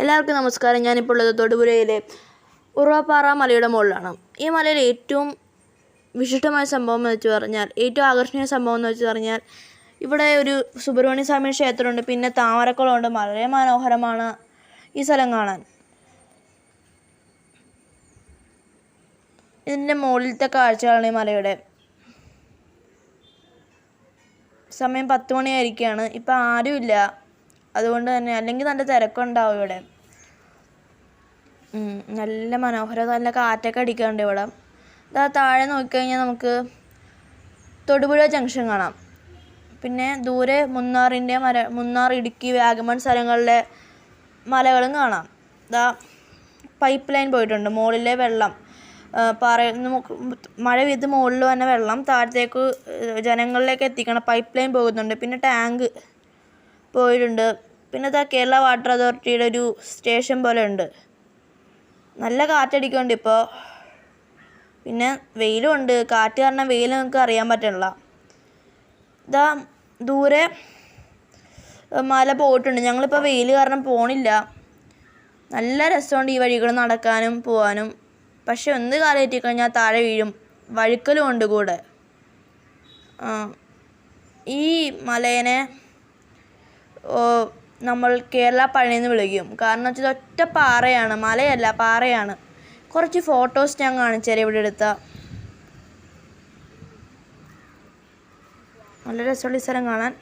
എല്ലാവർക്കും നമസ്കാരം. ഞാനിപ്പോൾ ഉള്ളത് തൊടുപുഴയിലെ ഉറവപ്പാറ മലയുടെ മുകളിലാണ്. ഈ മലയിൽ ഏറ്റവും വിശിഷ്ടമായ സംഭവം എന്ന് വെച്ച് പറഞ്ഞാൽ ഏറ്റവും ആകർഷണീയ സംഭവം എന്ന് വെച്ച് പറഞ്ഞാൽ ഇവിടെ ഒരു സുബ്രഹ്മണ്യ സ്വാമി ക്ഷേത്രമുണ്ട്. പിന്നെ താമരക്കുളമുണ്ട്. വളരെ മനോഹരമാണ് ഈ സ്ഥലം കാണാൻ. ഇതിന്റെ മുകളിലത്തെ കാഴ്ചകളാണ് ഈ മലയുടെ. സമയം പത്ത് മണിയായിരിക്കുകയാണ്. ഇപ്പം ആരുമില്ല. അതുകൊണ്ട് തന്നെ അല്ലെങ്കിൽ നല്ല തിരക്കുണ്ടാവും ഇവിടെ. നല്ല മനോഹര നല്ല കാറ്റൊക്കെ അടിക്കുന്നുണ്ട് ഇവിടെ. ഇതാ താഴെ നോക്കിക്കഴിഞ്ഞാൽ നമുക്ക് തൊടുപുഴ ജംഗ്ഷൻ കാണാം. പിന്നെ ദൂരെ മുന്നാറിന്റെ മര മുന്നാർ ഇടുക്കി വാഗമൺ സ്ഥലങ്ങളിലെ മലകളും കാണാം. ഇതാ പൈപ്പ് ലൈൻ പോയിട്ടുണ്ട് മുകളിലെ വെള്ളം. പാറ മഴ പെയ്ത് മുകളിൽ വന്ന വെള്ളം താഴത്തേക്ക് ജനങ്ങളിലേക്ക് എത്തിക്കണം. പൈപ്പ് ലൈൻ പോകുന്നുണ്ട്. പിന്നെ ടാങ്ക് പോയിട്ടുണ്ട്. പിന്നെ ഇതാ കേരള വാട്ടർ അതോറിറ്റിയുടെ ഒരു സ്റ്റേഷൻ പോലെ ഉണ്ട്. നല്ല കാറ്റടിക്കുന്നുണ്ട് ഇപ്പോൾ പിന്നെ വെയിലും ഉണ്ട്. കാറ്റ് കാരണം വെയിൽ നമുക്ക് അറിയാൻ പറ്റണില്ല. ഇതാ ദൂരെ മല പോയിട്ടുണ്ട്. ഞങ്ങളിപ്പോൾ വെയിൽ കാരണം പോണില്ല. നല്ല രസമുണ്ട് ഈ വഴികൾ നടക്കാനും പോകാനും പക്ഷെ ഒന്ന് കാലേറ്റി കഴിഞ്ഞാൽ താഴെ വീഴും. വഴുക്കലും ഉണ്ട് കൂടെ. ഈ മലേനെ നമ്മൾ കേരള പഴയെന്ന് വിളിക്കും. കാരണം വെച്ചാൽ ഒറ്റ പാറയാണ് മലയല്ല പാറയാണ്. കുറച്ച് ഫോട്ടോസ് ഞാൻ കാണിച്ചുതരാം ഇവിടെ എടുത്ത. നല്ല രസമുള്ള സ്ഥലം കാണാൻ.